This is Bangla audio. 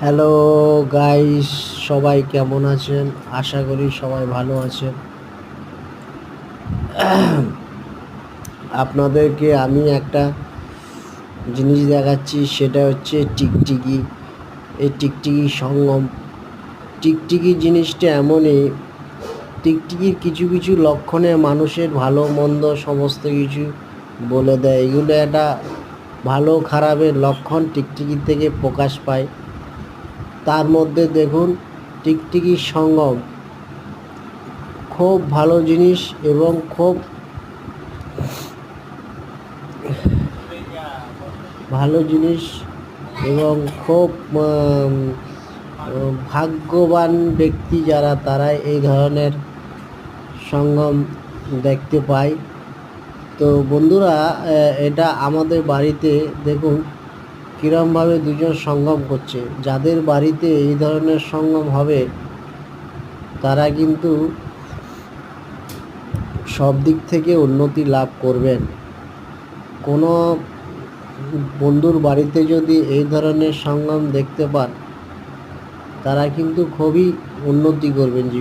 হ্যালো গাইস সবাই কেমন আছেন? আশা করি সবাই ভালো আছেন। আপনাদেরকে আমি একটা জিনিস দেখাচ্ছি, সেটা হচ্ছে টিকটিকি। এই টিকটিকি সঙ্গম। টিকটিকি জিনিসটা এমনই, টিকটিকির কিছু কিছু লক্ষণে মানুষের ভালো, মন্দ সমস্ত কিছু বলে দেয়। এগুলো একটা ভালো, খারাপের লক্ষণ টিকটিকির থেকে প্রকাশ পায়। তার মধ্যে দেখুন, টিকটিকি সঙ্গম। খুব ভালো জিনিস এবং খুব ভালো জিনিস এবং খুব ভাগ্যবান ব্যক্তি যারা তারা এই ধরনের সঙ্গম দেখতে পায়। তো বন্ধুরা এটা আমাদের বাড়িতে দেখুন কীরমভাবে দুজন সঙ্গম করছে? যাদের বাড়িতে এই ধরনের সঙ্গম হবে, তারা কিন্তু সব দিক থেকে উন্নতি লাভ করবেন। কোনো বন্ধুর বাড়িতে যদি এই ধরনের সঙ্গম দেখতে পান, তারা কিন্তু খুবই উন্নতি করবেন